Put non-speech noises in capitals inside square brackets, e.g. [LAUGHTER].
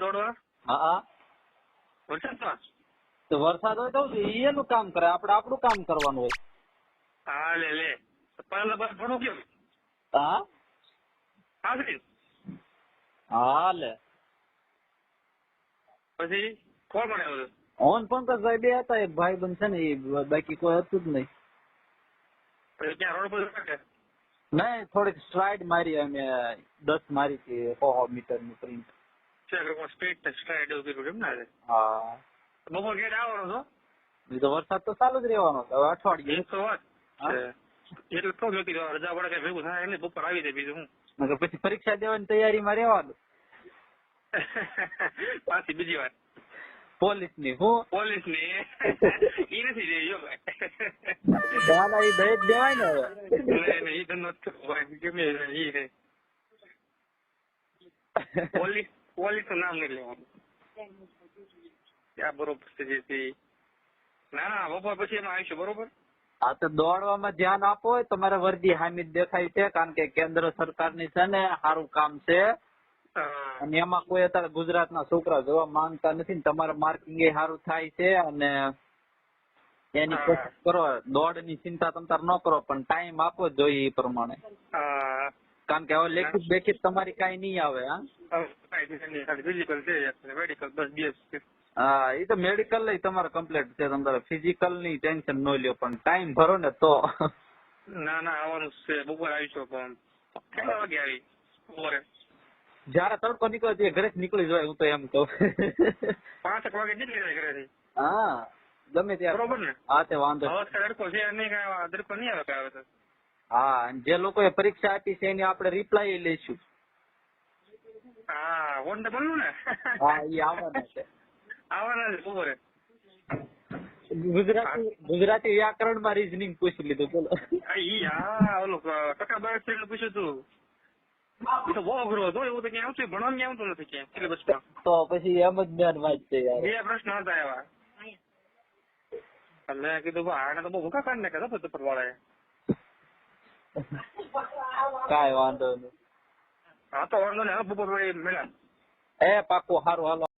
દોડવા? હા હા. વરસાદમાં તો વરસાદ હોય તો એનું કામ કરે આપણે આપણું કામ કરવાનું હોય. હા લે લે. પહેલા બસ ભણું કેમ? હા? હાજરી હા લે. પછી કોણ આવ્યું ઓન પંકજભાઈ બે હતા એક ભાઈ બંધ છે ને એ બાકી કોઈ હતું જ નહીં. નહીં થોડીક સ્ટ્રાઇડ મારી અમે દસ મારી હતી સો મીટરની પ્રિન્ટ સ્ટ્રેટ સ્ટ્રાઇટ એવું કર્યું કેમ ના હા. બપોર ગેટ આવવાનો છો? એ તો વરસાદ તો ચાલુ જ રહેવાનો હવે અઠવાડિયે એ તો વાત એટલે તો જોતી રહો રજા પડે કઈ ભેગું થાય એટલે બપોર આવી જાય બીજું હું. પછી પરીક્ષા દેવાની તૈયારીમાં રહેવાનું. [LAUGHS] પાછી બીજી વાત પોલીસની હું? પોલીસની ઈ નથી રહી જો દાદા એ દહેજ દેવાય ને હવે. ઈ તો નથી ભાઈ ગમે એ રે [LAUGHS] પોલીસ પોલીસ નામ નહીં લેવાનું ત્યાં બરોબર છે જે ના ના બપોર પછી એમાં આવીશું બરોબર હા તો દોડવામાં ધ્યાન આપો તમારે વર્દી હામી દેખાય છે કારણ કે કેન્દ્ર સરકારની છે ને સારું કામ છે અને એમાં કોઈ અત્યારે ગુજરાતના છોકરા જોવા માંગતા નથી ને તમારે માર્કિંગ એ સારું થાય છે અને એની કોશિશ કરો દોડની ચિંતા તમ તાર ન કરો પણ ટાઈમ આપો જોઈએ એ પ્રમાણે કારણ કે હવે લેખિત બેખિત તમારી કાંઈ નહીં આવે હા છે છે મેડિકલ બસ બે હા એ તો મેડિકલ લઈ તમારે કમ્પ્લીટ છે તમારે ફિઝિકલની ટેન્શન ન લ્યો પણ ટાઈમ ભરો ને તો. ના ના આવવાનું છે બપોર આવીશું પણ. કેટલા વાગે આવી? બપોરે. જયારે તડકો નીકળે તે ઘરે નીકળી જાય હું તો એમ કહું. પાંચેક વાગે નીકળી જાય ઘરેથી? હા ગમે ત્યાં બરોબર ને? હા તે વાંધો. તડકો છે નહીં કાંઈ તડકો નહીં આવે આવે તો. હા જે લોકોએ પરીક્ષા આપી છે એની આપણે રિપ્લાય લઈશું. હા તો બનવું ને હા એ આવવાના છે આવવાના છે બપોરે ગુજરાતી ગુજરાતી વ્યાકરણમાં રીઝનિંગ પૂછી લીધું બોલો હા ઓલું ટકા બાર એટલે પૂછ્યું તું તો બહુ અઘરો હતો એવું તો ક્યાંય આવતું ભણવાનું ક્યાંય આવતું નથી તો પછી એમ જ વાત છે યાર બે પ્રશ્ન હતા એવા મેં કીધું આને તો બહુ ભૂકા કાઢી નાખ્યા હતા પેપર વાળાએ કાંઈ વાંધો નહીં હા તો વાંધો હવે બપોર મળ્યા એ પાકું સારું હાલો